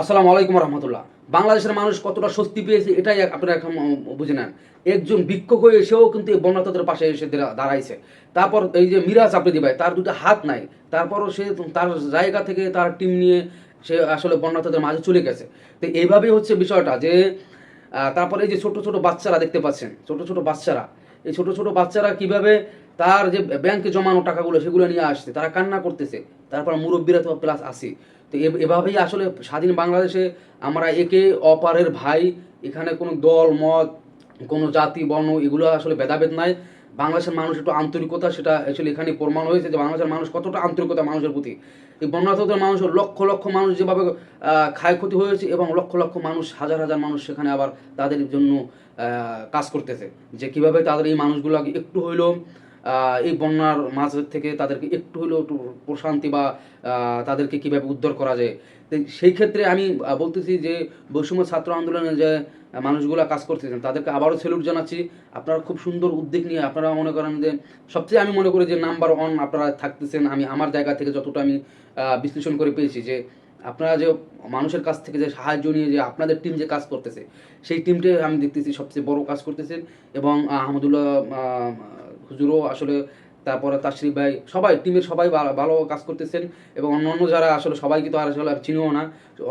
আসসালামু আলাইকুম রহমতুল্লাহ। বাংলাদেশের মানুষ কতটা স্বস্তি পেয়েছে, এটাই আপনারা এখন বুঝে নেন একজন ভিক্ষুক হয়ে এসেও কিন্তু এই বন্যাতদের পাশে এসে দাঁড়াইছে। তারপর এই যে মিরাজ আফ্রিদি ভাই তার দুটো হাত নাই। তারপরও সে তার জায়গা থেকে তার টিম নিয়ে সে আসলে বন্যাতদের মাঝে চলে গেছে। তো এইভাবেই হচ্ছে বিষয়টা যে তারপরে এই যে ছোট ছোট বাচ্চারা দেখতে পাচ্ছেন, ছোট ছোট বাচ্চারা। এই ছোট ছোট বাচ্চারা কীভাবে তার যে ব্যাংকে জমানো টাকাগুলো সেগুলো নিয়ে আসছে, তারা কান্না করতেছে। তারপর মুরব্বীরা তো প্লাস আসে তো এভাবেই আসলে স্বাধীন বাংলাদেশে আমরা একে অপারের ভাই, এখানে কোনো দল, মত, কোনো জাতি, বর্ণ, এগুলো আসলে ভেদাভেদ নাই। বাংলাদেশের মানুষ একটু আন্তরিকতা, সেটা আসলে এখানে প্রমাণ হয়েছে যে বাংলাদেশের মানুষ কতটা আন্তরিকতা মানুষের প্রতি। এই বন্যাতদের মানুষের লক্ষ লক্ষ মানুষ যেভাবে ক্ষয়ক্ষতি হয়েছে এবং লক্ষ লক্ষ মানুষ, হাজার হাজার মানুষ সেখানে আবার তাদের জন্য কাজ করতেছে। যে কীভাবে তাদের এই মানুষগুলোকে একটু হইলেও এই বন্যার মাঝ থেকে তাদেরকে একটু হলেও প্রশান্তি বা তাদেরকে কীভাবে উদ্ধার করা যায়। সেই ক্ষেত্রে আমি বলতেছি যে বৈষম্য ছাত্র আন্দোলনে যে মানুষগুলো কাজ করতেছেন তাদেরকে আবারও স্যালুট জানাচ্ছি। আপনারা খুব সুন্দর উদ্যোগ নিয়ে আপনারা মনে করেন যে সবচেয়ে আমি মনে করি যে নাম্বার ওয়ান আপনারা থাকতেছেন আমি আমার জায়গা থেকে যতটা আমি বিশ্লেষণ করে পেয়েছি যে আপনারা যে মানুষের কাছ থেকে যে সাহায্য নিয়ে যে আপনাদের টিম যে কাজ করতেছে সেই টিমটাই আমি দেখতেছি সবচেয়ে বড় কাজ করতেছেন এবং আহ, আহমদুল্লাহ আহ, হুজুরও আসলে তারপরে তাশরিফ ভাই, সবাই, টিমের সবাই ভালো কাজ করতেছেন এবং অন্যান্য যারা আসলে সবাইকে তো আর আসলে আর চিনিও না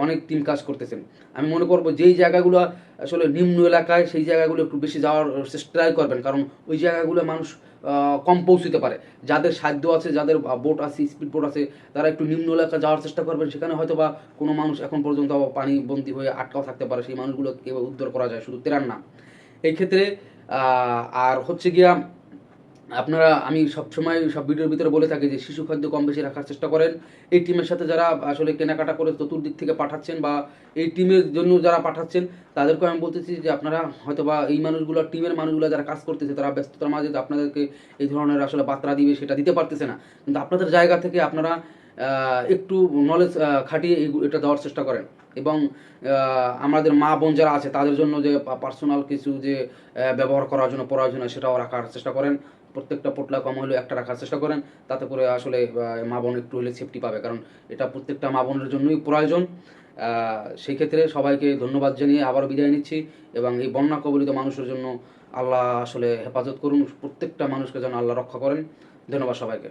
অনেক টিম কাজ করতেছেন। আমি মনে করব যেই জায়গাগুলো আসলে নিম্ন এলাকায়, সেই জায়গাগুলো একটু বেশি যাওয়ার ট্রাই করবেন। কারণ ওই জায়গাগুলো মানুষ কম পৌঁছতে পারে। যাদের সাধ্য আছে, যাদের বোট আছে স্পিড বোট আছে, তারা একটু নিম্ন এলাকা যাওয়ার চেষ্টা করবেন। সেখানে হয়তো বা কোনো মানুষ এখন পর্যন্ত পানি বন্দি হয়ে আটকাও থাকতে পারে। সেই মানুষগুলো কীভাবে উদ্ধার করা যায়, শুধু তেরান না। এই ক্ষেত্রে আর হচ্ছে গিয়া আপনারা, আমি সবসময় সব ভিডিওর ভিতরে বলে থাকি যে শিশু খাদ্য কম বেশি রাখার চেষ্টা করেন। এই টিমের সাথে যারা আসলে কেনাকাটা করে চতুর্দিক থেকে পাঠাচ্ছেন বা এই টিমের জন্য যারা পাঠাচ্ছেন তাদেরকে আমি বলতেছি যে আপনারা হয়তো বা এই মানুষগুলো টিমের মানুষগুলো যারা কাজ করতেছে, তারা ব্যস্ততার মাঝে আপনাদেরকে এই ধরনের আসলে বার্তা দিবে, সেটা দিতে পারতেছে না। কিন্তু আপনাদের জায়গা থেকে আপনারা একটু নলেজ খাটিয়ে এটা দেওয়ার চেষ্টা করেন। এবং আমাদের মা বোন যারা আছে, তাদের জন্য যে পার্সোনাল কিছু যে ব্যবহার করার জন্য প্রয়োজনীয়, সেটাও রাখার চেষ্টা করেন। প্রত্যেকটা পোটলা কম হলেও একটা রাখার চেষ্টা করেন। তাতে করে আসলে মা বোন একটু হলে সেফটি পাবে। কারণ এটা প্রত্যেকটা মা বোনের জন্যই প্রয়োজন। সেই ক্ষেত্রে সবাইকে ধন্যবাদ জানিয়ে আবারও বিদায় নিচ্ছি। এবং এই বন্যা কবলিত মানুষের জন্য আল্লাহ আসলে হেফাজত করুন। প্রত্যেকটা মানুষকে যেন আল্লাহ রক্ষা করেন। ধন্যবাদ সবাইকে।